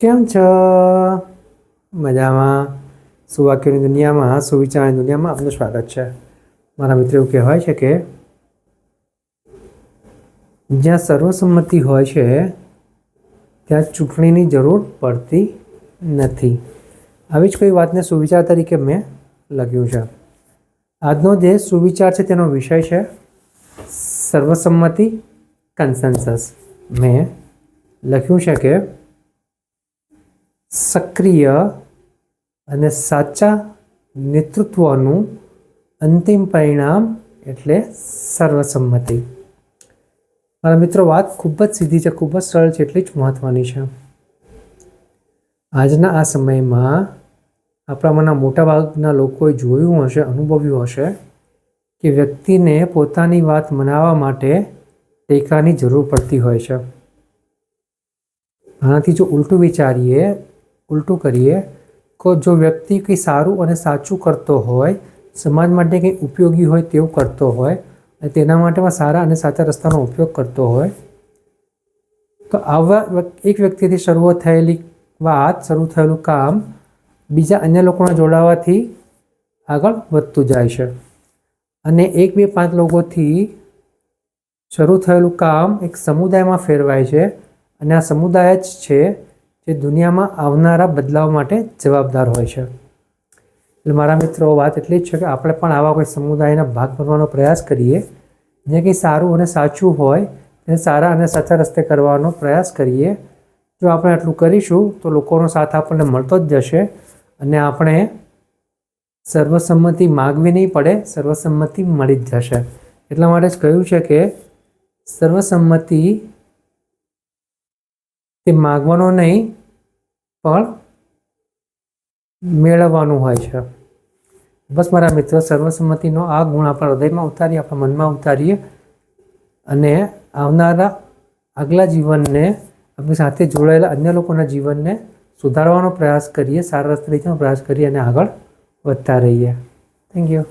કેમ છો? મજામાં. સુવાક્યોની દુનિયામાં, સુવિચારની દુનિયામાં આપનું સ્વાગત છે. મારા મિત્રો એવું કહેવાય છે કે, જ્યાં સર્વસંમતિ હોય છે, ત્યાં ચૂંટણીની જરૂર પડતી નથી. આવી જ કોઈ વાતને સુવિચાર તરીકે મેં લખ્યું છે. આજનો જે સુવિચાર છે તેનો વિષય છે, સર્વસંમતિ કન્સન્સસ મેં લખ્યું છે કે સક્રિય અને સાચા નેતૃત્વનું અંતિમ પરિણામ એટલે સર્વસંમતિ. મારા મિત્રો, વાત ખૂબ જ સીધી છે, ખૂબ જ સરળ છે, એટલી જ મહત્ત્વની છે. આજના આ સમયમાં આપણામાંના મોટાભાગના લોકોએ જોયું હશે, અનુભવ્યું હશે કે વ્યક્તિને પોતાની વાત મનાવવા માટે ટેકાની જરૂર પડતી હોય છે. આનાથી જો ઉલટું વિચારીએ ઉલટું કરીએ તો જો વ્યક્તિ કંઈ સારું અને સાચું કરતો હોય, સમાજ માટે કંઈ ઉપયોગી હોય તેવું કરતો હોય, અને તેના માટેમાં સારા અને સાચા રસ્તાનો ઉપયોગ કરતો હોય, તો આવા એક વ્યક્તિથી શરૂ થયેલી વાત, શરૂ થયેલું કામ, બીજા અન્ય લોકોને જોડાવાથી આગળ વધતું જાય છે. અને એક બે પાંચ લોકોથી શરૂ થયેલું કામ એક સમુદાયમાં ફેરવાય છે, અને આ સમુદાય જ છે જે દુનિયામાં આવનારા બદલાવ માટે જવાબદાર હોય છે. એટલે મારા મિત્રો, વાત એટલી જ છે કે આપણે પણ આવા કોઈ સમુદાયના ભાગ બનવાનો પ્રયાસ કરીએ. જે કંઈ સારું અને સાચું હોય, એને સારા અને સાચા રસ્તે કરવાનો પ્રયાસ કરીએ. જો આપણે આટલું કરીશું, તો લોકોનો સાથ આપણને મળતો જ જશે અને આપણે સર્વસંમતિ માગવી નહીં પડે, સર્વસંમતિ મળી જ જશે. એટલા માટે જ કહ્યું છે કે સર્વસંમતિ તે માગવાનો નહીં, પણ મેળવવાનું હોય છે. બસ મારા મિત્રો, સર્વસંમતિનો આ ગુણ આપણા હૃદયમાં ઉતારીએ, આપણા મનમાં ઉતારીએ અને આવનારા આગલા જીવનને, આપણી સાથે જોડાયેલા અન્ય લોકોના જીવનને સુધારવાનો પ્રયાસ કરીએ, સારા રસ્તે પ્રયાસ કરીએ અને આગળ વધતા રહીએ. Thank you